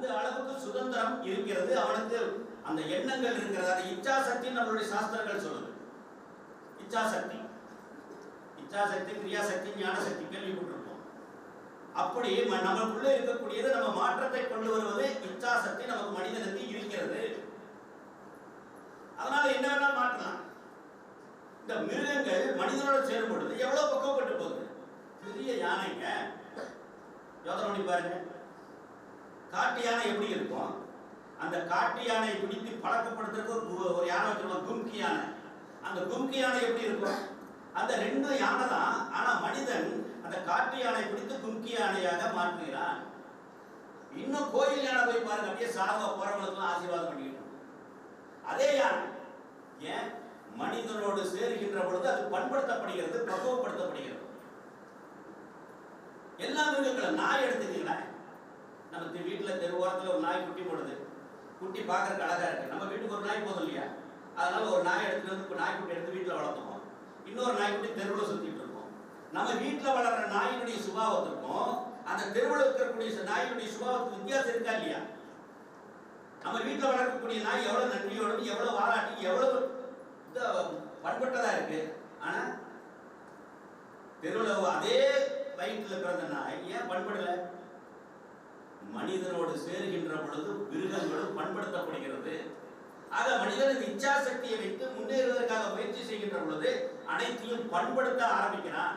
அந்த அளவுக்கு சுதந்திரம் இருக்கிறது. அவனுக்கு அந்த எண்ணங்கள் இருக்கிறது. அந்த இச்சா சக்தி நம்மளுடைய சாஸ்திரங்கள் சொல்லுது. இச்சா சக்தி கிரியாசக்தி ஞானசக்தி சக்தி ஞான சக்தி கேள்விப்பட்டிருப்போம். அப்படி ம- நமக்குள்ள இருக்கக்கூடியது நம்ம மாற்றத்தை கொண்டு வருவது இச்சா சக்தி நமக்கு மனிதனுக்கு இருக்கிறது. அதனால என்ன வேணால் மாற்றலாம். இந்த மிருகங்கள் மனிதனோட சேரும் பொழுது எவ்வளவு பக்குவப்பட்டு போகுது? பெரிய யானைங்க. யோசனை பண்ணி பாருங்க. காட்டு யானை எப்படி இருக்கும்? அந்த காட்டு யானை பிடித்து பழக்கப்படுத்துறதுக்கு ஒரு ஒரு யானை வச்சிருக்கோம் கும்கி யானை. அந்த கும்கி யானை எப்படி இருக்கும்? அந்த ரெண்டு யானை தான் ஆனா மனிதன் அந்த காட்டு யானை பிடித்து கும்கி யானையாக மாற்றுகிறான். இன்னும் கோயில் யானை போய் பாருங்க அப்படியே சாக போறவங்களுக்குலாம் ஆசீர்வாதம் பண்ணிக்கணும். அதே யானை ஏன்? மனிதனோடு சேருகின்ற பொழுது அது பண்படுத்தப்படுகிறது பக்குவப்படுத்தப்படுகிறது. எல்லா மிருகங்களும் நாய் எடுத்துக்கீங்களேன். நம்ம வீட்டில் தெரு ஓரத்தில் ஒரு நாய் குட்டி போடுது. குட்டி பார்க்கறதுக்கு அழகாக இருக்குது நம்ம வீட்டுக்கு ஒரு நாய் போதும் இல்லையா? அதனால் ஒரு நாய் எடுத்துகிட்டு வந்து நாய்க்குட்டி எடுத்து வீட்டில் வளர்த்துவோம் இன்னொரு நாய்க்குட்டி தெருவில் சுற்றிட்டு இருக்கோம் நம்ம வீட்டில் வளர்கிற நாயினுடைய சுபாவத்திற்கும் அந்த தெருவில் இருக்கக்கூடிய நாயினுடைய சுபாவத்துக்கு வித்தியாசம் இருக்கா இல்லையா? நம்ம வீட்டில் வளர்க்கக்கூடிய நாய் எவ்வளோ நன்றியோடு எவ்வளோ வாராட்டி எவ்வளோ பண்பட்டதாக இருக்கு. ஆனால் தெருவில் அதே வயிற்றில் பிறந்த நாய் ஏன் பண்படலை? மனிதனோடு சேருகின்ற பொழுது மிருகங்களும் பண்படுத்தப்படுகிறது. ஆக மனிதனுக்கு இச்சா சக்தியை வைத்து முன்னேறுவதற்காக முயற்சி செய்கின்ற பொழுது அனைத்தையும் பண்படுத்த ஆரம்பிக்கிறான்.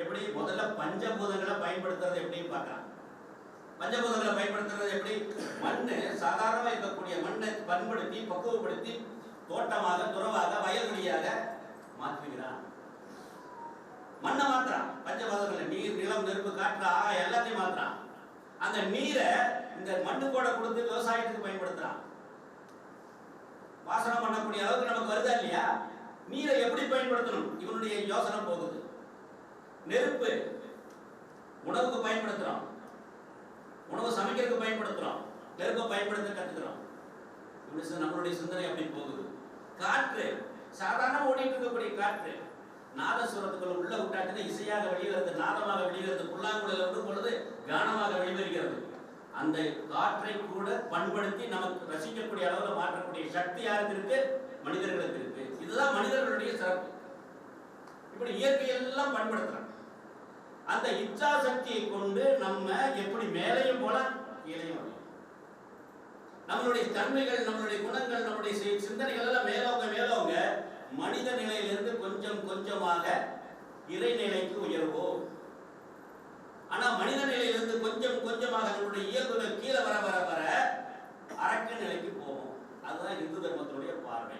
எப்படி? முதல்ல பஞ்சபூதங்களை பயன்படுத்துறது எப்படின்னு பார்க்கலாம். பஞ்சபூதங்களை பயன்படுத்துறது எப்படி? மண்ணு சாதாரணமாக இருக்கக்கூடிய மண்ணை பண்படுத்தி பக்குவப்படுத்தி தோட்டமாக துறவாக வயல்வெளியாக மாற்றுகிறான். மண்ணை மாத்துறான். பஞ்சபூதங்களை நீர் நிலம் நெருப்பு காற்று ஆக எல்லாத்தையும் மாத்துறான். அந்த நீரை இந்த மண்ணு கூட கொடுத்து விவசாயத்துக்கு பயன்படுத்துறான் வாசனம் பண்ணக்கூடிய அளவுக்கு நமக்கு வருதா இல்லையா? நீரை எப்படி பயன்படுத்தணும்? இவனுடைய யோசனை போகுது. நெருப்பு உணவுக்கு பயன்படுத்துறோம். உணவு சமைக்கிறதுக்கு பயன்படுத்துறோம். நெருப்பை பயன்படுத்த கத்துக்கிறோம். நம்மளுடைய சிந்தனை அப்படி போகுது. காற்று சாதாரண ஓடிட்டு இருக்கக்கூடிய காற்று. நாதஸ்வரத்துக்குள்ள உள்ள விட்டாச்சுன்னா இசையாக வெளிவருது நாதமாக வெளிவருது புல்லாங்குழல விடும் பொழுது கானமாக வெளிவருகிறது அந்த காற்றை கூட பண்படுத்தி நமக்கு ரசிக்கக்கூடிய அளவில் மாற்றக்கூடிய சக்தி யாருக்கு இருக்கு? மனிதர்களுக்கு இருக்கு. இதுதான் மனிதர்களுடைய சிறப்பு. இப்படி இயற்கையெல்லாம் பண்படுத்துறாங்க. அந்த இச்சா சக்தியை கொண்டு நம்ம எப்படி மேலையும் போல கீழையும் வரலாம். நம்மளுடைய தன்மைகள் நம்மளுடைய குணங்கள் நம்மளுடைய சிந்தனைகள் எல்லாம் மேலவங்க மேலோங்க மனித நிலையிலிருந்து கொஞ்சம் கொஞ்சமாக இறைநிலைக்கு உயர்வோம். ஆனா மனித நிலையிலிருந்து கொஞ்சம் கொஞ்சமாக நம்மளுடைய இயல்புகள் கீழே வர வர வர அரக்க நிலைக்கு போவோம் அதுதான் இந்து தர்மத்தினுடைய பார்வை.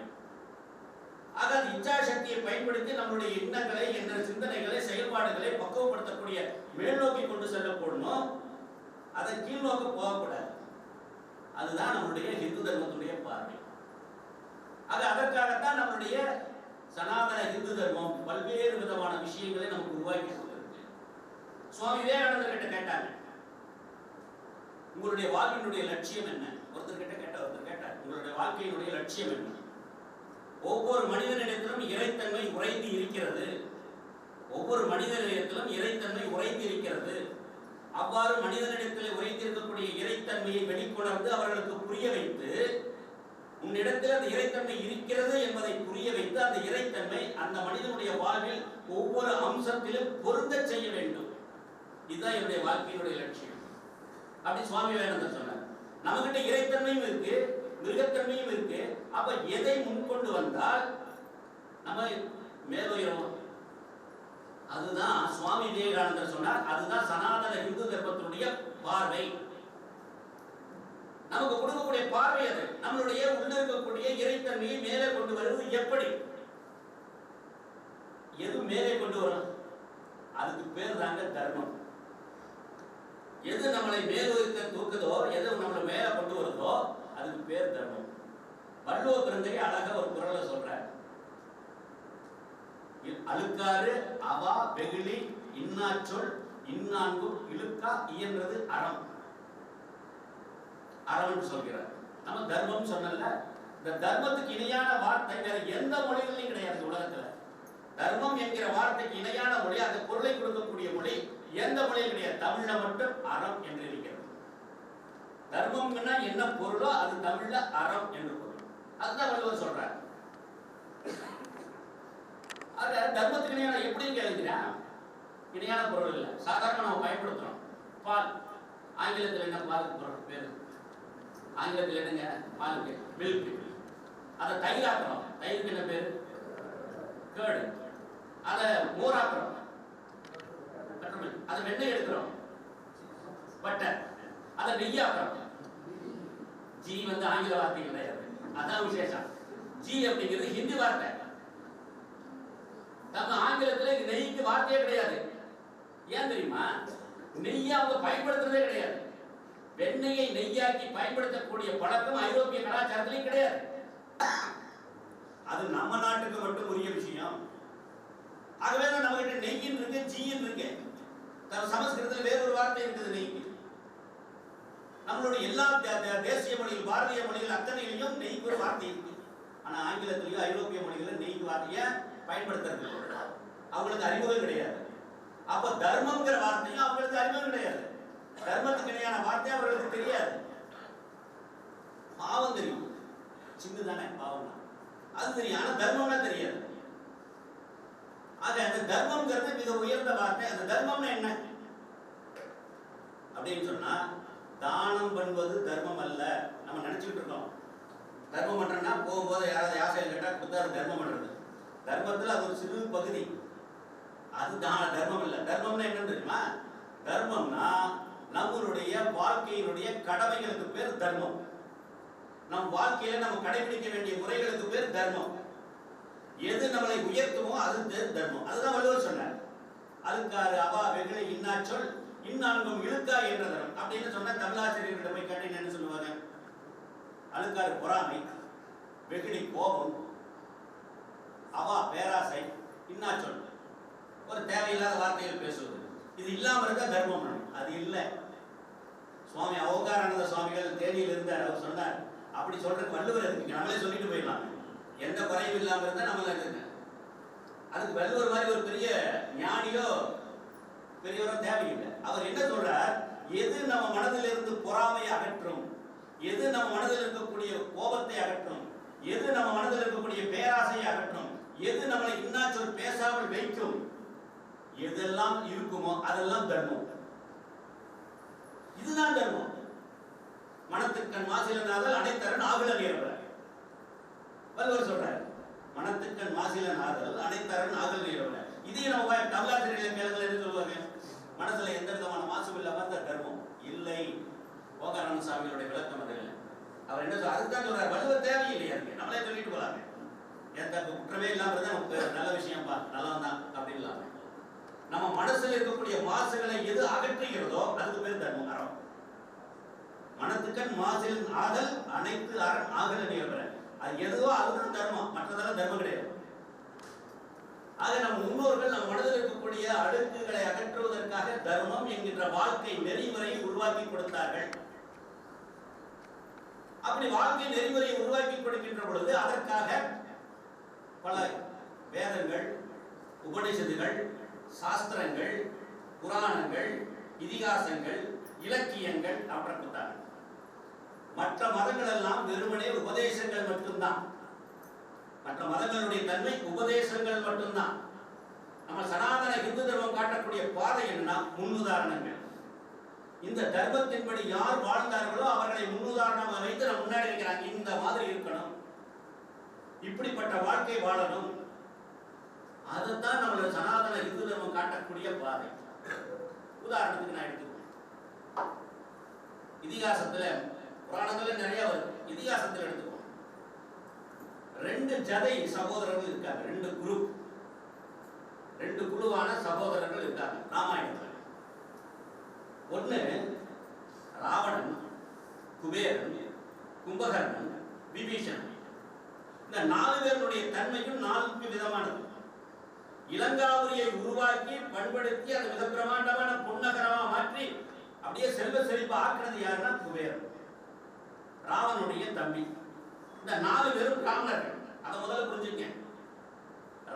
ஆக அந்த இச்சா சக்தியை பயன்படுத்தி நம்மளுடைய எண்ணங்களை என்ற சிந்தனைகளை செயல்பாடுகளை பக்குவப்படுத்தக்கூடிய மேல் நோக்கி கொண்டு செல்லப்படணும் அதை கீழ் நோக்க போகக்கூடாது. அதுதான் நம்மளுடைய இந்து தர்மத்துடைய பார்வை. அது அதற்காகத்தான் நம்மளுடைய சனாதன இந்து தர்மம் பல்வேறு விதமான விஷயங்களை நமக்கு உருவாக்கி சுவாமி விவேகானந்தர் கிட்ட கேட்டாங்க உங்களுடைய வாழ்வினுடைய லட்சியம் என்ன? ஒருத்தர் கிட்ட கேட்ட ஒருத்தர் கேட்டார் உங்களுடைய வாழ்க்கையினுடைய லட்சியம் என்ன? ஒவ்வொரு மனிதனிடத்திலும் இறைத்தன்மை உறைந்து இருக்கிறது. ஒவ்வொரு மனிதனிடத்திலும் இறைத்தன்மை உறைந்து இருக்கிறது. அவ்வாறு மனிதனிடத்தில் உறைந்திருக்கக்கூடிய இறைத்தன்மையை வெளிக்கொணர்ந்து அவர்களுக்கு புரிய வைத்து உன்னிடத்தில் அந்த இறைத்தன்மை இருக்கிறது என்பதை புரிய வைத்து அந்த இறைத்தன்மை அந்த மனிதனுடைய வாழ்வில் ஒவ்வொரு அம்சத்திலும் பொருந்த செய்ய வேண்டும். இதுதான் என்னுடைய வாழ்க்கையினுடைய லட்சியம். அப்படி சுவாமி விவேகானந்தர் சொன்னார். நம்மகிட்ட இறைத்தன்மையும் இருக்கு மிருகத்தன்மையும் இருக்கு. அப்ப எதை முன்கொண்டு வந்தால் நம்ம மேலுயரும் அதுதான் சுவாமி விவேகானந்தர் சொன்னார். அதுதான் சனாதன இந்து தர்மத்தினுடைய பார்வை. நமக்கு கொடுக்கக்கூடிய பார்வை அது. நம்மளுடைய உள்ள இருக்கக்கூடிய இறைத்தன்மையை மேலே கொண்டு வருவது எப்படி? எது மேலே கொண்டு வரும்? அதுக்கு பேர் தாங்க தர்மம். எது நம்மளை மேலுயர்த்த தூக்குதோ எது நம்மளை மேல கொண்டு வருதோ அதுக்கு பேர் தர்மம். வள்ளுவ பெருந்தகை அழகா ஒரு குரலை சொல்றார். அழுக்காறு அவா வெகுளி இன்னாச்சொல் இன்னான்கும் இழுக்கா இயன்றது அறம். அறம்னு சொல்கிறார். நம்ம தர்மம் சொன்னல இந்த தர்மத்துக்கு இணையான வார்த்தை வேற எந்த மொழிகளையும் கிடையாது உலகத்துல. தர்மம் என்கிற வார்த்தைக்கு இணையான மொழி அந்த பொருளை கொடுக்கக்கூடிய மொழி. எந்த மொழியும் கிடையாது தமிழ்ல மட்டும் அறம் என்று இருக்கிறது. தர்மம்னா என்ன பொருளோ அது தமிழ்ல அறம் என்று பொருள். அதுதான் வள்ளுவர் சொல்றாரு. அது தர்மத்துக்கு இணையான எப்படி கேளுங்கிறா இணையான பொருள் இல்லை. சாதாரண நம்ம பயன்படுத்துறோம். பால். ஆங்கிலத்தில் என்ன பாலுக்கு பொருள் பேர்? ஆங்கிலத்தில் என்னங்க? பாலுக்கு மில்க் அதை தயிராக்குறோம். தயிருக்கு என்ன பேர்? கேடு. அதை மோராக்குறோம். அது வெண்ணெய் எடுக்கிறோம். பட்டர் அதை நெய்யாக்குறோம். ஜி வந்து ஆங்கில வார்த்தை கிடையாது அதான் விசேஷம். ஜி அப்படிங்கிறது ஹிந்தி வார்த்தை. நம்ம ஆங்கிலத்துல இது நெய்க்கு வார்த்தையே கிடையாது. ஏன் தெரியுமா? நெய்யை அவங்க பயன்படுத்துறதே கிடையாது. வெண்ணெயை நெய்யாக்கி பயன்படுத்தக்கூடிய பழக்கம் ஐரோப்பிய கலாச்சாரத்திலையும் கிடையாது. அது நம்ம நாட்டுக்கு மட்டும் உரிய விஷயம். ஆகவே நம்ம கிட்ட நெய்யின் இருக்கு ஜீயின் இருக்கு சமஸ்கிருதத்தில் வேறொரு வார்த்தை இருக்குது நெய். நம்மளுடைய எல்லா தேசிய மொழியில் பாரதிய மொழிகள் அத்தனையிலையும் நெய்க்கு ஒரு வார்த்தை இருக்கு. ஆனா ஆங்கிலத்திலயும் ஐரோப்பிய மொழிகளில் நெய்க்கு வார்த்தையை பயன்படுத்துறது அவங்களுக்கு அறிமுகம் கிடையாது. அப்ப தர்மம்ங்கிற வார்த்தையும் அவங்களுக்கு அறிமுகம் கிடையாது. தர்மத்துக்கு இணையான வார்த்தை அவர்களுக்கு தெரியாது. பாவம் தெரியும். சின்னதானே பாவம் அது தெரியும். ஆனா தர்மம்னா தெரியாது. ஆக அந்த தர்மம்ங்கிறது மிக உயர்ந்த வார்த்தை. அந்த தர்மம்னா என்ன? அப்படின்னு சொன்னா தானம் பண்ணுவது தர்மம் அல்ல. நம்ம நினைச்சுட்டு இருக்கோம். தர்மம் பண்றேன்னா போகும்போது யாராவது யாசையில் கேட்டா கொடுத்தா அது தர்மம் பண்றது. தர்மத்துல அது ஒரு சிறு பகுதி. அது தான் தர்மம் இல்லை. தர்மம்னா என்னன்னு தெரியுமா? தர்மம்னா நம்மளுடைய வாழ்க்கையினுடைய கடமைகளுக்கு பேர் தர்மம். நம் வாழ்க்கையில நம்ம கடைபிடிக்க வேண்டிய முறைகளுக்கு பேர் தர்மம். எது நம்மளை உயர்த்துமோ அது பேர் தர்மம். அதுதான் வள்ளுவர் சொன்னார். அழுக்காறு அவா வெகுளை இன்னா சொல் இன்னான்கும் இழுக்கா என்ற தரம். அப்படின்னு சொன்னா தமிழாசிரியர்கிட்ட போய் கேட்டீங்க என்ன சொல்லுவாங்க? அழுக்காறு பொறாமை வெகுளி கோபம் அவா பேராசை இன்னா சொல். ஒரு தேவையில்லாத வார்த்தைகள் பேசுவது. இது இல்லாம இருந்தா தர்மம் அது இல்லை. சுவாமி அவகாரானந்த சுவாமிகள் தேனியில் இருந்தார் அவர் சொன்னார். அப்படி சொல்றதுக்கு வள்ளுவர் இருக்கு நம்மளே சொல்லிட்டு போயிடலாம். எந்த குறையும் இல்லாம இருந்தா நம்மள இருக்கு அதுக்கு வள்ளுவர் மாதிரி ஒரு பெரிய ஞானியோ பெரியவரும் தேவையில்லை. அவர் என்ன சொல்றார்? எது நம்ம மனதில் இருந்து பொறாமையை அகற்றும்? எது நம்ம மனதில் இருக்கக்கூடிய கோபத்தை அகற்றும்? எது நம்ம மனதில் இருக்கக்கூடிய பேராசையை அகற்றும்? எது நம்மளை இன்னாச்சொல் பேசாமல் வைக்கும்? எதெல்லாம் இருக்குமோ அதெல்லாம் தர்மம். இதுதான் தர்மம். மனத்துக்கண் மாசிலனாதல் அனைத்தரன் ஆகுல நேர்வர் வள்ளுவர் சொல்றாரு மனத்துக்கண் மாசிலன் அனைத்தரன் ஆகல் நேர்வர் இதையும் நம்ம தமிழர் தமிழாசிரியர்கள் கேளுங்கள் என்ன சொல்லுவாங்க மனசுல எந்த விதமான மாசும் இல்லாம அந்த தர்மம் இல்லை ஓகானந்த சாமிகளுடைய விளக்கம் அது. அவர் என்ன சொல்ற அதுதான் சொல்றாரு வலுவ தேவையில்லையா இருக்கு நம்மளே சொல்லிட்டு போலாமே. எந்த குற்றமே இல்லாமல் இருந்தா நமக்கு நல்ல விஷயம்ப்பா நல்லவன் தான் அப்படி இல்லாம நம்ம மனசுல இருக்கக்கூடிய மாசுகளை எது அகற்றுகிறதோ அதுக்கு பேர் தர்மம் அறம். மனத்துக்கண் மாசில் ஆதல் அனைத்து அரண் ஆகல நேர்வர. அது எதுவோ அதுதான் தர்மம் மற்றதெல்லாம் தர்மம் கிடையாது. ஆக நம் முன்னோர்கள் நம் மனதில் இருக்கக்கூடிய அடுக்குகளை அகற்றுவதற்காக தர்மம் என்கின்ற வாழ்க்கை நெறிமுறையை உருவாக்கி கொடுத்தார்கள். அப்படி வாழ்க்கை நெறிமுறையை உருவாக்கி கொடுக்கின்ற பொழுது அதற்காக பல வேதங்கள் உபநிஷதுகள் சாஸ்திரங்கள் புராணங்கள் இதிகாசங்கள் இலக்கியங்கள் அப்புறம் மற்ற மதங்கள் எல்லாம் வெறுமனே உபதேசங்கள் மட்டும்தான். மற்ற மதங்களுடைய தன்மை உபதேசங்கள் மட்டும்தான். நம்ம சனாதன இந்து தர்மம் காட்டக்கூடிய பாதை என்னன்னா முன்னுதாரணங்கள். இந்த தர்மத்தின்படி யார் வாழ்ந்தார்களோ அவர்களை முன்னுதாரணமாக வைத்து நம்ம முன்னாடி இருக்கிறாங்க. இந்த மாதிரி இருக்கணும். இப்படிப்பட்ட வாழ்க்கை வாழணும். அதைத்தான் நம்மளோட சனாதன இந்து தர்மம் காட்டக்கூடிய பாதை. உதாரணத்துக்கு நான் எடுத்துக்குவேன் இதிகாசத்துல புராணங்கள நிறைய வருது இதிகாசத்துல எடுத்துக்குவோம் ரெண்டு ஜதை சகோதரர்கள் இருக்காங்க. ரெண்டு குரூப் ரெண்டு குழுவான சகோதரர்கள் இருக்காங்க. ராமாயணம் ஒன்று ராவணன் குபேரன் கும்பகர்ணன் விபீஷணன் இந்த நாலு பேருடைய தன்மையும் நான்கு விதமானது இளங்காவுரியை உருவாக்கி பண்படுத்தி அதை மிக பிரமாண்டமான புன்னகரமா மாற்றி அப்படியே செல்வ செழிப்பு ஆக்குனது யாருன்னா குபேரன். ராவனுடைய தம்பி. இந்த நாலு பேரும் பிராமணர்கள். அதை முதல்ல புரிஞ்சுங்க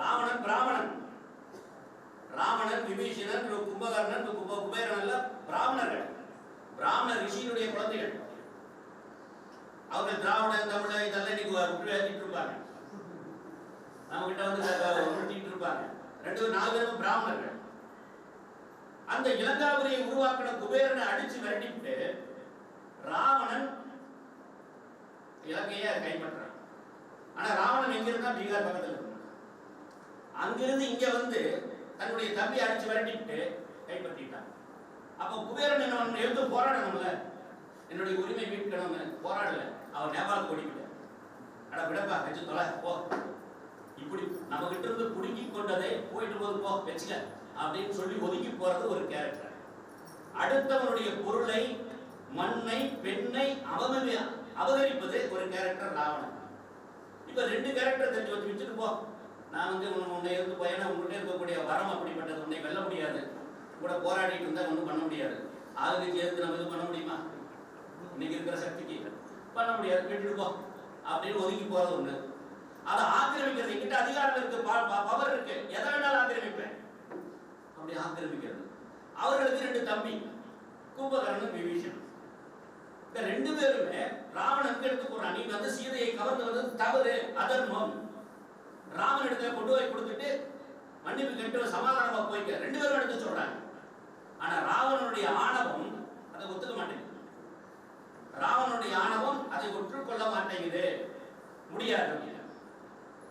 ராவணன் பிராமணன். ராவணன் விபீஷணன் கும்பகர்ணன் கும்ப குபேரன் எல்லாம் பிராமணர்கள். பிராமண ரிஷியினுடைய குழந்தைகள். அவங்க திராவிட தமிழ இதெல்லாம் இன்னைக்கு உருவாக்கிட்டு இருப்பாங்க. நம்ம கிட்ட வந்து உருட்டிட்டு இருப்பாங்க. ரெண்டு நாலு பேரும் பிராமணர்கள். அந்த இலங்காபுரியை உருவாக்கின குபேரனை அடிச்சு விரட்டிவிட்டு ராவணன் இலங்கையை கைப்பற்றான். ஆனா ராவணன் எங்க இருந்தா பீகார் பக்கத்துல இருந்தான். அங்கிருந்து இங்க வந்து தன்னுடைய தம்பி அடிச்சு விரட்டிவிட்டு கைப்பற்றிட்டான். அப்போ குபேரன் என்ன எழுந்து போராடணும்ல? என்னுடைய உரிமை மீட்கணும்னு போராடல. அவர் நேபாளத்துக்கு ஓடிவிட்டார் அட விடப்பா வச்சு தொலை போ. இப்படி நம்ம கிட்ட இருந்து புடுங்கி கொண்டதை போயிட்டு போது போ வச்சுக்க அப்படின்னு சொல்லி ஒதுக்கி போறது ஒரு கேரக்டர் அடுத்தவனுடைய பொருளை மண்ணை பெண்ணை அவமதி அபகரிப்பது ஒரு கேரக்டர் ராவணன். இப்ப ரெண்டு கேரக்டர் தெரிஞ்சு வச்சு வச்சுட்டு போ. நான் வந்து உன்னை உன்னை இருந்து போயேன்னா உங்கள்கிட்ட இருக்கக்கூடிய வரம் அப்படிப்பட்டது உன்னை வெல்ல முடியாது. கூட போராடிட்டு இருந்தால் ஒன்றும் பண்ண முடியாது. ஆளுக்கு சேர்த்து நம்ம இது பண்ண முடியுமா? இன்னைக்கு இருக்கிற சக்திக்கு. பண்ண முடியாது. விட்டுட்டு போ. அப்படின்னு ஒதுக்கி போறது ஒண்ணு. அதை ஆக்கிரமிக்கிறது. என்கிட்ட அதிகாரம் இருக்கு. பவர் இருக்கு. எதை வேணாலும் ஆக்கிரமிப்பேன். அப்படி ஆக்கிரமிக்கிறது. அவர்களுக்கு ரெண்டு தம்பி கும்பகர்ணன் விபீஷன் இந்த ரெண்டு பேருமே ராவணனுக்கு எடுத்து போறான் நீ வந்து சீதையை கவர்ந்து வந்தது தவறு அதர்மம். ராமன் இடத்துல கொண்டு போய் கொடுத்துட்டு மன்னிப்பு கேட்டு சமாதானமா போய்க்க ரெண்டு பேரும் எடுத்து சொல்றாங்க. ஆனா ராவணனுடைய ஆணவம் அதை ஒத்துக்க மாட்டேங்குது. ராவணனுடைய ஆணவம் அதை ஒற்றுக்கொள்ள மாட்டேங்குது. முடியாது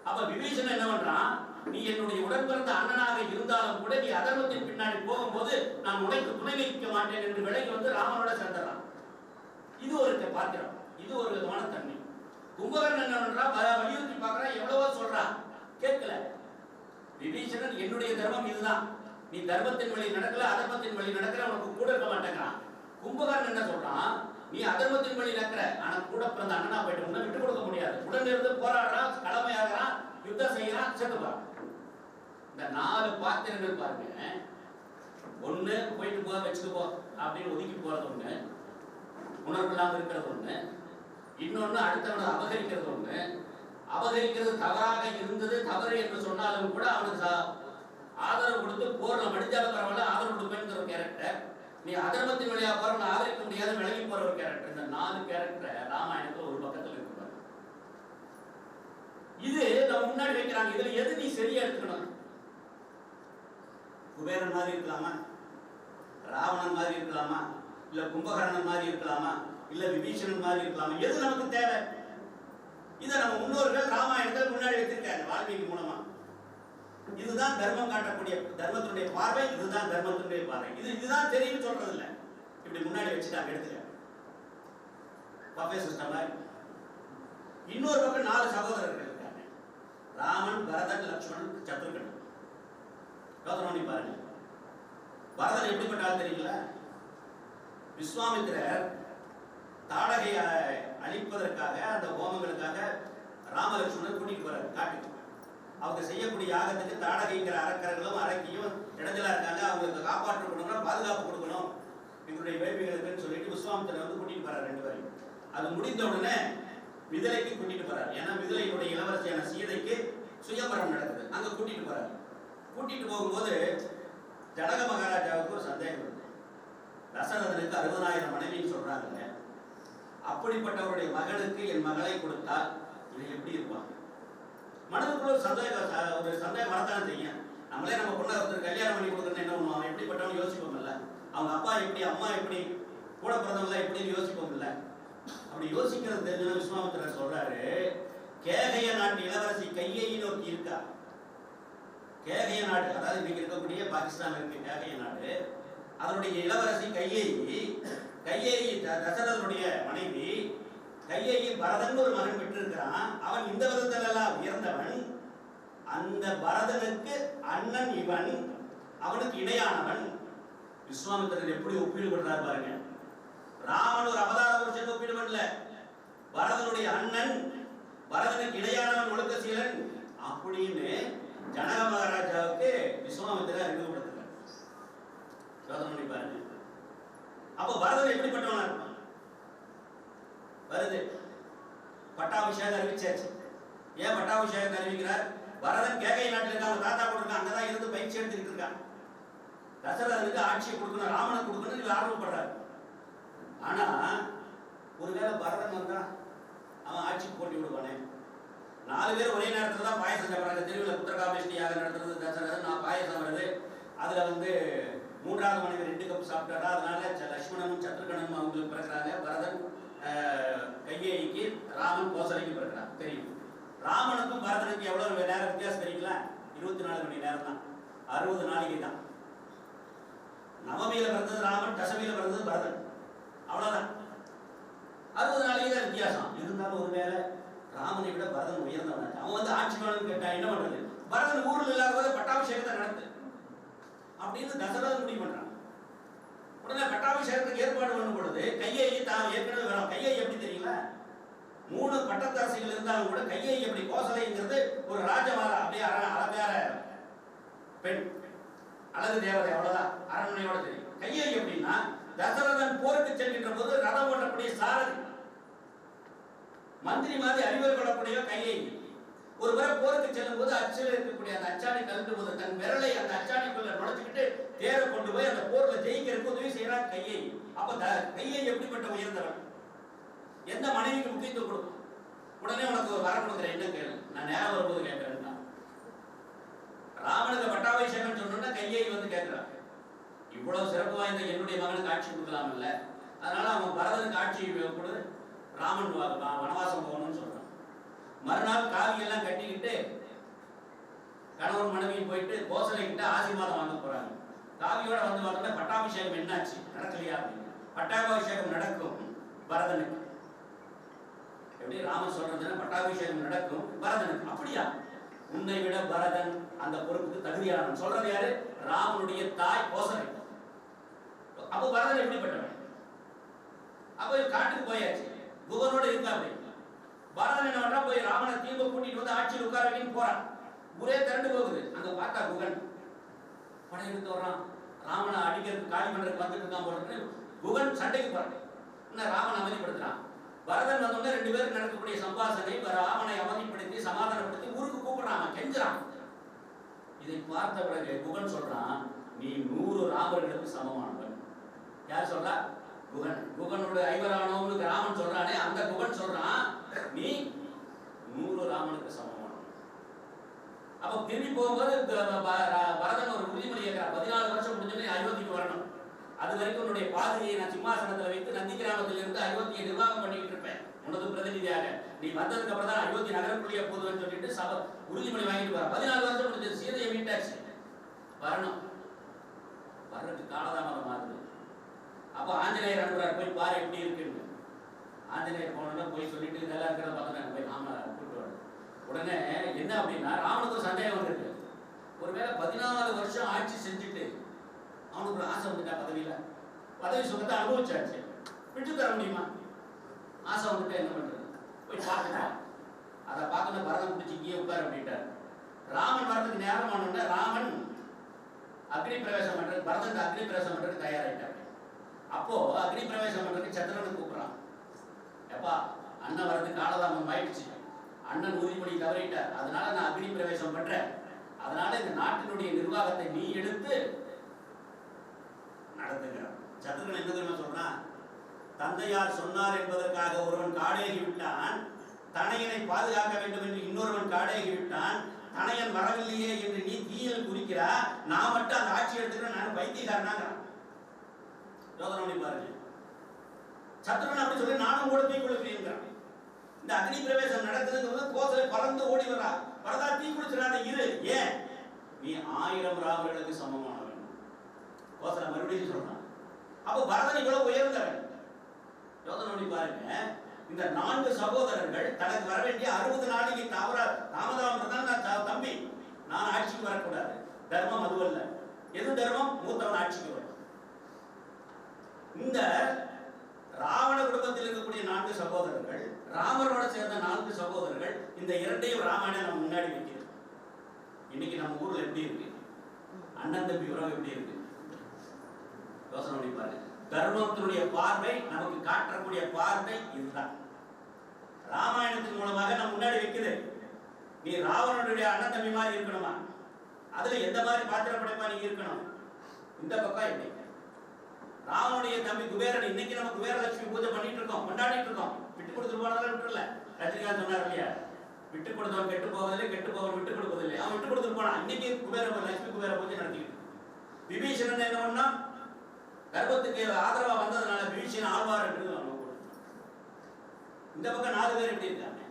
அப்ப விபீஷன் என்ன பண்றான்? நீ என்னுடைய உடன்பிறந்த அண்ணனாக இருந்தாலும் கூட நீ அதர்மத்தின் பின்னாடி போகும்போது நான் உனக்கு துணை வைக்க மாட்டேன் என்று விலகி வந்து ராமனோட சேர்ந்துறான் இது ஒரு பாத்திரம். இது ஒரு விதமான தன்மை கும்பகர்ணன் என்ன பண்றான்? வலியுறுத்தி பார்க்கறான். எவ்வளவோ சொல்றான். கேட்கல. விபீஷணன் என்னுடைய தர்மம் இதுதான். நீ தர்மத்தின் வழி நடக்கல அதர்மத்தின் வழி நடக்கிற உனக்கு கூட இருக்க மாட்டேங்கிறான். கும்பகாரன் என்ன சொல்றான்? நீ அதர்மத்தின் வழி நடக்கிற ஆனா கூட பிறந்த அண்ணனா போயிட்டு உன்னை விட்டு கொடுக்க முடியாது. உடனே இருந்து போராடுறான் கடமையாகிறான் யுத்தம் செய்யறான் செத்துப்பான் இந்த நாலு பாத்திரங்கள் பாருங்க. ஒண்ணு போயிட்டு போ வச்சுட்டு போ அப்படின்னு ஒதுக்கி போறது ஒண்ணு. உணர்வு இல்லாமல் இருக்கிறது ஒண்ணு. இன்னொன்னு அடுத்தவனை அபகரிக்கிறது ஒண்ணு. அபகரிக்கிறது தவறாக இருந்தது தவறு என்று சொன்னாலும் கூட அவனுக்கு ஆதரவு கொடுத்து போர்ல மடிஞ்சாலும் பரவாயில்ல ஆதரவு கொடுப்பேங்கிற ஒரு கேரக்டர் நீ அதர்மத்தின் வழியா நான் ஆதரிக்க முடியாத விலகி போற ஒரு கேரக்டர் இந்த நாலு கேரக்டரை ராமாயணத்துல ஒரு பக்கத்துல இருக்கு இது நம்ம முன்னாடி வைக்கிறாங்க. இதுல எது நீ சரியா எடுத்துக்கணும்? குபேரன் மாதிரி இருக்கலாமா? ராவணன் மாதிரி இருக்கலாமா? இல்ல கும்பகர்ணன் மாதிரி இருக்கலாமா? இல்ல விபீஷணன் மாதிரி இருக்கலாமா? எது நமக்கு தேவை? இதை நம்ம முன்னோர்கள் ராமாயணத்தில் முன்னாடி வச்சிருக்காங்க வால்மீகி மூலமா. இதுதான் தர்மம் காட்டக்கூடிய தர்மத்தினுடைய பார்வை இதுதான் தர்மத்தினுடைய பார்வை. இது இதுதான் தெரியும் சொல்றது இல்லை இப்படி முன்னாடி வச்சுட்டாங்க இடத்துல பஃபே சிஸ்டம் இன்னொரு பக்கம் நாலு சகோதரர்கள் இருக்காங்க. ராமன் பரதன் லக்ஷ்மணன் சத்ருகன் யோசனை பண்ணி பாருங்க. பரதன் எப்படிப்பட்ட ஆள் தெரியுங்களா? விஸ்வாமித்திரர் தாடகை அழிப்பதற்காக அந்த ஹோமங்களுக்காக ராமலட்சுமணன் கூட்டிட்டு போறாரு காட்டுக்கு. அவங்க செய்யக்கூடிய யாகத்துக்கு தாடகைங்கிற அரக்கர்களும் அரக்கியும் இடைஞ்சலா இருக்காங்க. அவங்களுக்கு காப்பாற்ற கொடுக்கணும் பாதுகாப்பு கொடுக்கணும். இவருடைய வேள்விகளுக்குன்னு சொல்லிட்டு விஸ்வாமித்திரர் வந்து கூட்டிட்டு போறாரு ரெண்டு பேரையும். அது முடிந்த உடனே மிதிலைக்கு கூட்டிட்டு போறாரு. ஏன்னா விதலையினுடைய இளவரசியான சீதைக்கு சுயம்பரம் நடக்குது. அங்க கூட்டிட்டு போறாரு. கூட்டிட்டு போகும்போது ஜனக மகாராஜாவுக்கு ஒரு சந்தேகம் வருது தசரதனுக்கு அறுபதாயிரம் மனைவின்னு சொல்றாங்க அப்படிப்பட்டவருடைய மகளுக்கு என் மகளை கொடுத்தால் இவன் எப்படி இருப்பான்? மனதுக்குள்ள ஒரு சந்தேகம் ஒரு சந்தேகம் வரத்தானே செய்யும் நம்மளே நம்ம பொண்ணை ஒருத்தர் கல்யாணம் பண்ணி கொடுக்குறேன் என்ன பண்ணுவோம்? அவன் எப்படிப்பட்டவன் யோசிப்போம்ல. அவங்க அப்பா எப்படி அம்மா எப்படி கூட பிறந்தவங்க எப்படின்னு யோசிப்போம்ல. அப்படி யோசிக்கிறது தெரிஞ்ச விஸ்வாமித்திரர் சொல்றாரு கேகைய நாட்டு இளவரசி கையை நோக்கி இருக்கா? கேகைய நாடு அதாவது இன்னைக்கு இருக்கக்கூடிய பாகிஸ்தான் இருக்கு கேகைய நாடு அதனுடைய இளவரசி கையை கையேயி த- தசரதனுடைய மனைவி கையேயி பரதன் ஒரு மகன் பெற்றிருக்கிறான். அவன் இந்த விதத்தில் எல்லாம் உயர்ந்தவன். அந்த பரதனுக்கு அண்ணன் இவன் அவனுக்கு இணையானவன். விஸ்வாமித்திரன் எப்படி ஒப்பீடு பண்றார் பாருங்க. ராமன் ஒரு அவதார புருஷன் ஒப்பீடு பண்ணல. பரதனுடைய அண்ணன் பரதனுக்கு இணையானவன் ஒழுக்கசீலன். அப்படின்னு ஜனக மகாராஜாவுக்கு விஸ்வாமித்திரன் அறிமுகப்படுத்துறார். யோசனை பண்ணி பாருங்க. அப்ப பரதன் எப்படிப்பட்டவனா? இருப்பான் வருது பட்டாபிஷேகம் அறிவிச்சாச்சு. ஏன் பட்டாபிஷேகம் அறிவிக்கிறார்? பரதன் கேகை நாட்டில் இருக்க தாத்தா கொடுக்க அங்கதான் இருந்து பயிற்சி எடுத்துக்கிட்டு இருக்கான் தசரதனுக்கு ஆட்சியை கொடுக்கணும் ராமனை கொடுக்கணும் இவர் ஆர்வப்படுறாரு. ஆனா ஒருவேளை பரதன் வந்தா அவன் ஆட்சிக்கு போட்டி விடுவானே? நாலு பேர் ஒரே நேரத்தில் தான் பாயசம் சாப்பிட்றாங்க. தெருவில் புத்திரகாமேஷ்டியாக நடத்துறது தசரதன் நான் பாயசம் வருது அதில் வந்து மூன்றாவது மனைவி ரெண்டு கப் சாப்பிட்டாரா? அதனால ச- லக்ஷ்மணனும் சத்ருகனும் அவங்களுக்கு பிறக்கிறாங்க. பரதன் ஆஹ், ராமன் கோசலைக்கு பிறக்கிறான். தெரியும். ராமனுக்கும் பரதனுக்கும் எவ்வளவு நேரம் வித்தியாசம் தெரியுங்களா? இருபத்தி நாலு மணி நேரம் தான் அறுபது நாளைக்கு தான். நவமியில பிறந்தது ராமன் தசமியில பிறந்தது பரதன். அவ்வளவுதான். அறுபது நாளைக்கு தான் வித்தியாசம். இருந்தாலும் ஒருவேளை ராமனை விட பரதன் உயர்ந்தவன் அவன் வந்து ஆட்சி வேணும்னு கேட்டா என்ன பண்றது? பரதன் ஊரில் இல்லாத போது பட்டாபிஷேகத்தை நடத்து. அப்படின்னு தசரதன் முடிவு பண்றான். உடனே பட்டாபிஷேகத்துக்கு ஏற்பாடு பண்ணும் பொழுது கையை தான் ஏற்கனவே வேணும். கையை எப்படி தெரியல மூணு பட்டத்தாசிகள் இருந்தாலும் கூட கையை எப்படி கோசலைங்கிறது ஒரு ராஜமாரா அப்படியே அர- அலங்கார பெண். அழகு தேவதை அவ்வளவுதான். அரண்மனையோட தெரியும். கையை எப்படின்னா தசரதன் போருக்கு செல்கின்ற போது ரதம் ஓட்டக்கூடிய சாரதி. மந்திரி மாதிரி அறிவுரை கொள்ளக்கூடிய கையை ஒரு முறை போருக்கு செல்லும் போது அச்சில் இருக்கக்கூடிய அந்த அச்சாணி கலந்து போது தன் விரலை அந்த அச்சாணிக்குள்ள நுழைச்சுக்கிட்டு தேரை கொண்டு போய் அந்த போர்ல ஜெயிக்கிறதுக்கு உதவி செய்யறான் கையை. அப்ப த- கையை எப்படிப்பட்ட உயர்ந்தவன் எந்த மனைவிக்கு முக்கியத்துவம் கொடுக்கும்? உடனே உனக்கு ஒரு வரம் கொடுக்குறேன். என்ன கேளு? நான் நேரம் வரும்போது கேட்கிறேன் ராமனுக்கு பட்டாபிஷேகம் சொன்னோன்னா கையை வந்து கேட்கிறான் இவ்வளவு சிறப்பு வாய்ந்த என்னுடைய மகனுக்கு ஆட்சி கொடுக்கலாம் இல்ல அதனால அவன் பரதனுக்கு ஆட்சி கொடு ராமன் வனவாசம் போகணும்னு சொல்றான். மறுநாள் காவி எல்லாம் கட்டிக்கிட்டு கணவன் மனைவி போயிட்டு கோசலை கிட்ட ஆசீர்வாதம் வாங்க போறாங்க. காவியோட வந்து பார்த்தோம்னா பட்டாபிஷேகம் என்னாச்சு? நடக்கலையா அப்படின்னு. பட்டாபிஷேகம் நடக்கும் பரதனுக்கு. எப்படி ராமன் சொல்றதுன்னா பட்டாபிஷேகம் நடக்கும் பரதனுக்கு. அப்படியா? உன்னை விட பரதன் அந்த பொறுப்புக்கு தகுதியானவன். சொல்றது யாரு? ராமனுடைய தாய் கோசலை. அப்போ பரதன் எப்படிப்பட்டவன்? அப்போ காட்டுக்கு போயாச்சு. குகனோட இருக்காரு பரதன் என்ன பண்றா? போய் ராமனை தீப கூட்டிட்டு வந்து ஆட்சியில் உட்கார வைக்கின்னு போறான் ஊரே திரண்டு போகுது. அங்க பார்த்தா குகன். படையெடுத்து வர்றான். ராமனை அடிக்கிறதுக்கு காலி பண்றதுக்கு வந்துட்டு இருக்கான் போட்டு குகன் சண்டைக்கு போறான் என்ன ராமனை அமைதிப்படுத்துறான். பரதன் வந்தோடனே ரெண்டு பேரும் நடக்கக்கூடிய சம்பாசனை ராமனை அவதிப்படுத்தி சமாதானப்படுத்தி ஊருக்கு கூப்பிடுறான் கெஞ்சுறான். இதை பார்த்த பிறகு குகன் சொல்றான் நீ நூறு ராமர்களுக்கு சமமானவன். யார் சொல்றா? குகன். குகனோட ஐவரானவனுக்கு ராமன் சொல்றானே. அந்த குகன் சொல்றான் நீ நூறு ராமனுக்கு சமமான. அப்ப திரும்பி போகும்போது பரதன் ஒரு உறுதிமொழி கேட்கிறான் பதினாலு வருஷம் முடிஞ்சோடனே அயோத்திக்கு வரணும். அது வரைக்கும் உன்னுடைய பாதையை நான் சிம்மாசனத்தில் வைத்து நந்தி கிராமத்தில் இருந்து அயோத்தியை நிர்வாகம் பண்ணிக்கிட்டு இருப்பேன். உனது பிரதிநிதியாக. நீ வந்ததுக்கு அப்புறம் தான் அயோத்தி நகரக்குள்ளேயே போதுன்னு சொல்லிட்டு சப உறுதிமொழி வாங்கிட்டு வர பதினாலு வருஷம் முடிஞ்சது. சீதையை மீட்டாச்சு. வரணும். வர்றதுக்கு காலதாமதம் ஆகுது. அப்போ ஆஞ்சநேயர் அனுப்புறார் போய் பாரு எப்படி இருக்குன்னு. ஆஞ்சநேயர் போனோன்னா போய் சொல்லிட்டு இதெல்லாம் இருக்கிற பார்த்து நாங்கள் போய் ராமனை கூப்பிட்டு வரோம் உடனே என்ன அப்படின்னா ராமனுக்கு ஒரு சந்தேகம் வந்திருக்கு. ஒருவேளை பதினாலு வருஷம் ஆட்சி செஞ்சுட்டு அவனுக்கு ஒரு ஆசை வந்துட்டா பதவியில் பதவி சுகத்தை அனுபவிச்சாச்சு. விட்டு தர முடியுமா? ஆசை வந்துட்டா என்ன பண்ணுறது போய் பார்த்துட்டான் அதை பார்க்கணும் பரதம் பிடிச்சி இங்கேயே உட்கார் அப்படின்ட்டார் ராமன் வரதுக்கு நேரம் ஆனோடனே ராமன் அக்னி பிரவேசம் பண்றது பரதன் அக்னி பிரவேசம் பண்றதுக்கு தயாராயிட்டார். அப்போ அக்னி பிரவேசம் பண்றதுக்கு சந்திரனை கூப்பிடுறான். எப்பா அண்ணன் வரது காலதாமம் ஆயிடுச்சு. அண்ணன் உறுதிமொழி தவறிட்டார். அதனால நான் அக்னி பிரவேசம் பண்றேன். அதனால இந்த நாட்டினுடைய நிர்வாகத்தை நீ எடுத்து நடத்துங்க. சத்ருகன் என்ன தெரியுமா சொல்றான்? தந்தையார் சொன்னார் என்பதற்காக ஒருவன் காடேகி விட்டான். தனையனை பாதுகாக்க வேண்டும் என்று இன்னொருவன் காடேகி விட்டான். தனையன் வரவில்லையே என்று நீ தீயில் குறிக்கிறா நான் மட்டும் அந்த ஆட்சி எடுத்துக்கிறேன். நான் பைத்தியக்காரனாங்கிறான். யோசனை பாருங்க. சத்ருகன் அப்படி சொல்லி நானும் கூட தீ குளிக்கிறேன் இந்த அக்னி பிரவேசம் நடக்குதுங்கிறது கோசலை பறந்து ஓடி வரா வரதா தீ குளிச்சிடாத இரு. ஏன்? நீ ஆயிரம் ராவர்களுக்கு சமமானவன். கோசலை மறுபடியும் சொல்றான். அப்போ பரதன் இவ்வளவு உயர்ந்தவன். யோசனை பாருங்க. இந்த நான்கு சகோதரர்கள் தனக்கு வர வேண்டிய அறுபது நாளைக்கு தாவரா தாமதம் இருந்தால் நான் த- தம்பி நான் ஆட்சிக்கு வரக்கூடாது. தர்மம் அதுவல்ல. எது தர்மம்? மூத்தவன் ஆட்சிக்கு வரும். இந்த ராவண குடும்பத்தில் இருக்கக்கூடிய நான்கு சகோதரர்கள் ராமரோட சேர்ந்த நான்கு சகோதரர்கள் இந்த இரண்டையும் ராமாயணம் நம்ம முன்னாடி வைக்கிறது இன்னைக்கு நம்ம ஊர்ல எப்படி இருக்கு? அண்ணன் தம்பி உறவு எப்படி இருக்கு? யோசனை பண்ணி பாருங்க. தர்மத்தினுடைய பார்வை நமக்கு காட்டக்கூடிய பார்வை இதுதான். ராமாயணத்தின் மூலமாக நம்ம முன்னாடி வைக்குது. நீ ராவணனுடைய அண்ணன் தம்பி மாதிரி இருக்கணுமா? அதுல எந்த மாதிரி பாத்திர படைப்பா நீ இருக்கணும்? இந்த பக்கம் எப்படி ராவனுடைய தம்பி குபேரன் இன்னைக்கு நம்ம குபேரலட்சுமி பூஜை பண்ணிட்டு இருக்கோம் கொண்டாடிட்டு இருக்கோம். விட்டு கொடுத்துட்டு விட்டுல ரஜினிகாந்த் சொன்னார் இல்லையா? விட்டு கொடுத்தவன் கெட்டு போவதில்லை கெட்டு போவன் விட்டு கொடுப்பதில்லை. அவன் விட்டு கொடுத்துட்டு போனான். இன்னைக்கு குபேர லட்சுமி குபேர பூஜை நடத்திக்கிட்டு விபீஷணன் என்ன பண்ணா கர்ப்பத்துக்கு ஆதரவா வந்ததுனால விபீஷன் ஆழ்வார் என்று இந்த பக்கம் நாலு பேர் எப்படி இருக்காங்க?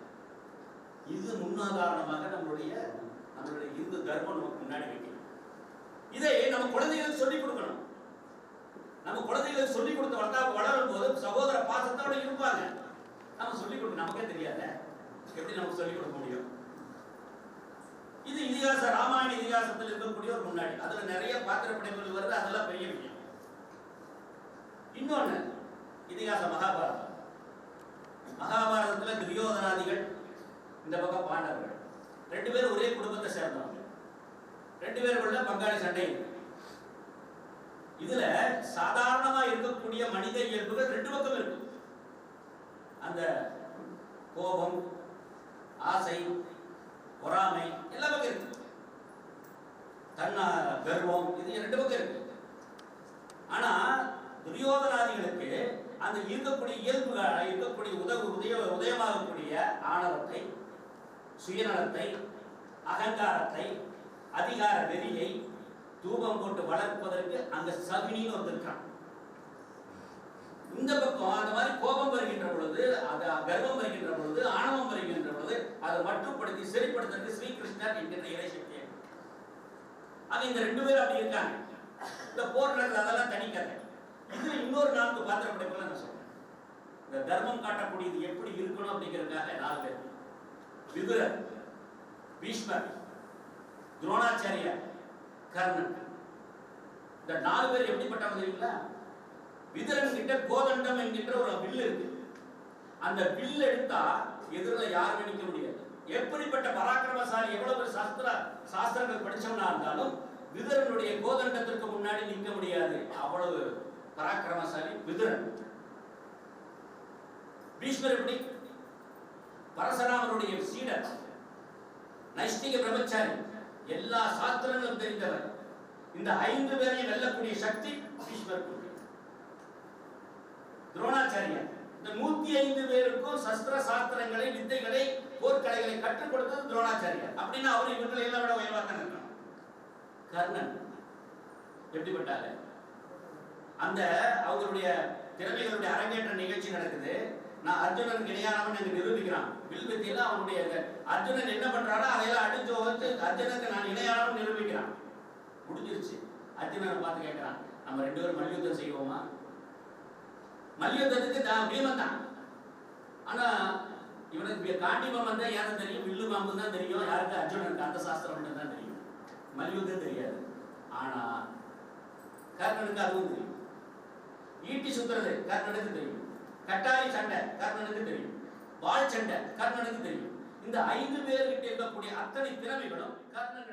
இது முன்னாதாரணமாக நம்மளுடைய நம்மளுடைய இந்து தர்மம் நமக்கு முன்னாடி வைக்கணும். இதை நம்ம குழந்தைகளுக்கு சொல்லிக் கொடுக்கணும். குழந்தைகளுக்கு சொல்லிக் கொடுத்து வளர்த்தா வளரும் போது சகோதர பாசத்தோட இருப்பாங்க. நம்ம சொல்லிக் கொடுக்க நமக்கே தெரியாத எப்படி நமக்கு சொல்லிக் கொடுக்க முடியும்? இது இதிகாச ராமாயண இதிகாசத்தில் இருக்கக்கூடிய ஒரு முன்னாடி. அதுல நிறைய பாத்திர படைப்புகள் வருது அதெல்லாம் பெரிய விஷயம். இன்னொன்னு இதிகாச மகாபாரதம். மகாபாரதத்துல துரியோதனாதிகள் இந்த பக்கம் பாண்டவர்கள். ரெண்டு பேரும் ஒரே குடும்பத்தை சேர்ந்தவங்க. ரெண்டு பேருக்குள்ள பங்காளி சண்டை இருக்கு இதுல சாதாரணமா இருக்கக்கூடிய மனித இயல்புகள் ரெண்டு பக்கம் இருக்கு. அந்த கோபம் ஆசை பொறாமை எல்லா பக்கம் இருக்கு. தன்னா கர்வம் இது ரெண்டு பக்கம் இருக்கு. ஆனா துரியோதனாதிகளுக்கு அந்த இருக்கக்கூடிய இயல்புகள் இருக்கக்கூடிய உதவு உதய உதயமாகக்கூடிய ஆணவத்தை சுயநலத்தை அகங்காரத்தை அதிகார வெறியை தூபம் போட்டு வளர்ப்பதற்கு அங்க சவினின்னு ஒருத்தர் இந்த பக்கம் அந்த மாதிரி கோபம் வருகின்ற பொழுது அது கர்வம் வருகின்ற பொழுது ஆணவம் வருகின்ற பொழுது அதை மட்டுப்படுத்தி சரிப்படுத்துறதுக்கு ஸ்ரீகிருஷ்ணர் என்கின்ற இறைசக்தி. அது இந்த ரெண்டு பேரும் அப்படி இருக்காங்க. இந்த போர்க்களத்தில் அதெல்லாம் தனி கதை. இன்னொரு நாளுக்கு பாத்திர படைப்புல நான் சொல்றேன். இந்த தர்மம் காட்டக்கூடியது எப்படி இருக்கணும் அப்படிங்கிறதுக்காக நாலு பேர். விதுரர் பீஷ்மர் துரோணாச்சாரியார். கர்ணன். இந்த நாலு பேர் எப்படிப்பட்டவங்க தெரியுங்களா? விதரன் கிட்ட கோதண்டம் என்கின்ற ஒரு வில் இருக்கு. அந்த வில் எடுத்தா எதிரில் யாரும் நினைக்க முடியாது. எப்படிப்பட்ட பராக்கிரமசாலி எவ்வளவு சாஸ்திர சாஸ்திரங்கள் படிச்சவனா இருந்தாலும் விதரனுடைய கோதண்டத்திற்கு முன்னாடி நிற்க முடியாது. அவ்வளவு பராக்கிரமசாலி விதரன். பீஷ்மர் எப்படி? பரசுராமனுடைய சீடர். நைஷ்டிக பிரம்மச்சாரி. எல்லா சாஸ்திரங்களும் தெரிந்தவர் இந்த ஐந்து பேரையும் வெல்லக்கூடிய சக்தி பீஷ்மருக்கு துரோணாச்சாரியர் இந்த நூத்தி ஐந்து பேருக்கும் சஸ்திர சாஸ்திரங்களை வித்தைகளை போர்க்கலைகளை கற்றுக் கொடுத்தது துரோணாச்சாரியர். அப்படின்னா அவர் இவங்களை எல்லாம் விட உயர்வாக தான் இருக்கணும். கர்ணன். எப்படிப்பட்டாரு? அந்த அவங்களுடைய திறமைகளுடைய அரங்கேற்ற நிகழ்ச்சி நடக்குது. நான் அர்ஜுனன் இணையானவன் என்று நிரூபிக்கிறான். வில் வித்தியில அவனுடைய அர்ஜுனன் என்ன பண்றாரோ அதையெல்லாம் அடிச்சு வந்து அர்ஜுனனுக்கு நான் இணையானவன் நிரூபிக்கிறான். முடிஞ்சிருச்சு. அர்ஜுனனை பார்த்து கேட்கிறான் நம்ம ரெண்டு பேரும் மல்யுத்தம் செய்வோமா? மல்யுத்தத்துக்கு தான் பீமன் தான். ஆனா இவனுக்கு காண்டிபம் வந்தா யாரும் தெரியும்? வில்லு பாம்பு தான் தெரியும். யாருக்கு? அர்ஜுனனுக்கு. அந்த சாஸ்திரம் மட்டும் தான் தெரியும். மல்யுத்தம் தெரியாது. ஆனா கர்ணனுக்கு அதுவும் தெரியும். ஈட்டி சுத்துறது கர்ணனுக்கு தெரியும். கட்டாரி சண்டை கர்ணனுக்கு தெரியும். வாழ் சண்டை கர்ணனுக்கு தெரியும். இந்த ஐந்து பேர்கிட்ட இருக்கக்கூடிய அத்தனை திறமைகளும் கர்ணன்